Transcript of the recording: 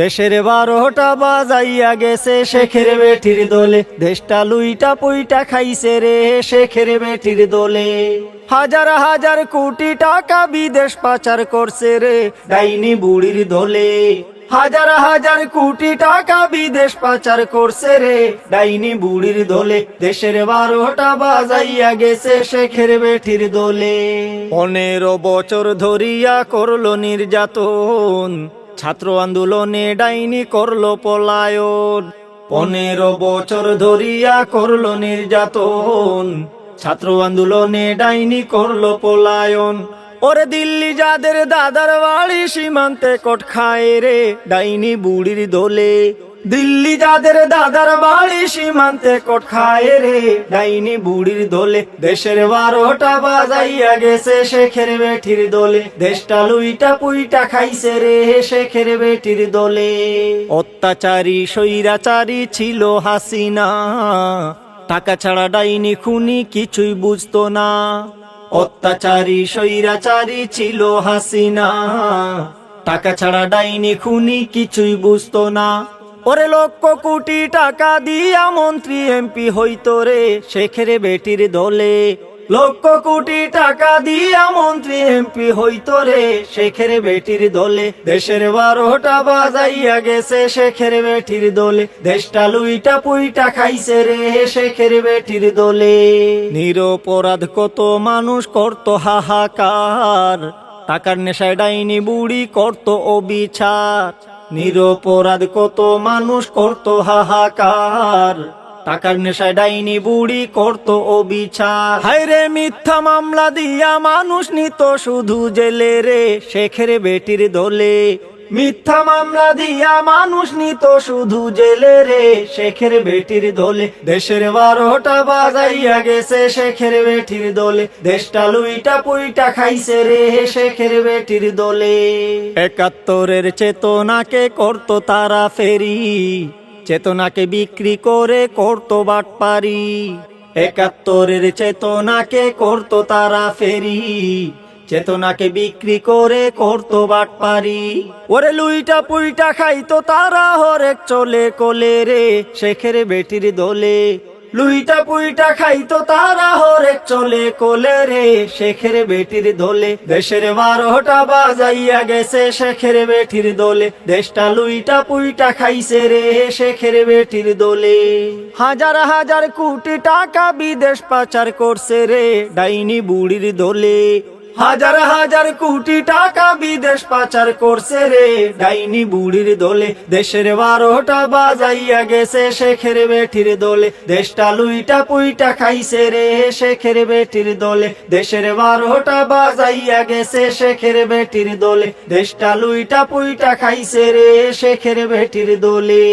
দেশের বারোটা বাজাইয়া গেছে শেখের বেটির দোলে। দেশটা লুইটা পুইটা খাইছে রে শেখের বেটির দোলে। হাজার হাজার কোটি টাকা বিদেশ পাচার করছে রে ডাইনি বুড়ির দোলে। হাজার হাজার কোটি টাকা বিদেশ পাচার করছে রে ডাইনি বুড়ির দোলে। দেশের বারোটা বাজাইয়া গেছে শেখের বেটির দোলে। পনেরো বছর ধরিয়া করল নির্যাতন। ছাত্র আন্দোলনে ডাইনি করল পলায়ন। পনেরো বছর ধরিয়া করল নির্যাতন। ছাত্র আন্দোলনে ডাইনি করল পলায়ন। ওরে দিল্লি যাদের দাদার বাড়ি সীমান্তে কট খায় রে, ডাইনি বুড়ির দোলে। দিল্লি যাদের দাদার বাড়ি সীমান্তে কোট খায় রে, ডাইনি বুড়ির দোলে। দেশের বারোটা বাজাইয়া গেছে শেখের বেঠির দোলে। দেশটা লুইটা পুইটা খাইছে রে শেখের বেটির দোলে। অত্যাচারী, স্বৈরাচারী ছিল হাসিনা। টাকা ছাড়া ডাইনি খুনি কিছুই বুঝতো না। অত্যাচারী, স্বৈরাচারী ছিল হাসিনা। টাকা ছাড়া ডাইনি খুনি কিছুই বুঝতো না। ওরে লক্ষ কোটি টাকা দিয়া মন্ত্রী এমপি হইতো রে শেখের বেটির দলে। লক্ষ কোটি টাকা দিয়া মন্ত্রী এমপি হইতো রে শেখের বেটির দলে। দেশের বারোটা বাজাইয়া গেছে শেখের বেটির দলে। দেশটা লুইটা পুইটা খাইছে রে শেখের বেটির দলে। নিরপরাধ কত মানুষ করতো হাহাকার, টাকার নেশায় ডাইনি বুড়ি করতো অবিচার। নিরপরাধ কত মানুষ করত হাহাকার। টাকার নেশায় ডাইনি বুড়ি করত অবিচার। হাইরে মিথ্যা মামলা দিয়া মানুষ নিত শুধু জেলে রে, শেখের বেটির দলে। মিথ্যা মামলা দিয়া মানুষ নিত শুধু জেলে রে। শেখের বেটির দোলে দেশের বারোটা বাজাইয়া গেছে শেখের বেটির দোলে। দেশটা লুইটা পুইটা খাইছে রে শেখের বেটির দোলে। একাত্তরের চেতনাকে করতো তারা ফেরি। চেতনাকে বিক্রি করে করতো বাটপারি। একাত্তরের চেতনাকে করত তারা ফেরি। চেতনাকে বিক্রি করে করতো বাটপারি। ওরে লুইটা পুইটা খাইতো তারা হরেক চলে কোলে রে, শেখের বেটির দোলে। লুইটা পুইটা খাইতো তারা হরেক চলে কোলে রে, শেখের বেটির দোলে। দেশের বারোটা বাজাইয়া গেছে শেখের বেটির দোলে। দেশটা লুইটা পুইটা খাইছে রে, শেখের বেটির দোলে। হাজার হাজার কোটি টাকা বিদেশ পাচার করছে রে, ডাইনি বুড়ির দোলে। হাজার হাজার কোটি টাকা বিদেশ পাচার করছে রে। ডাইনি বুড়ির দোলে দেশের বারোটা বাজাইয়া গেছে শেখের বেটির দোলে। দেশটা লুইটা পুইটা খাইছে রে শেখের বেটির দোলে। দেশের বারোটা বাজাইয়া গেছে শেখের বেটির দোলে। দেশটা লুইটা পুইটা খাইছে রে শেখের বেটির দোলে।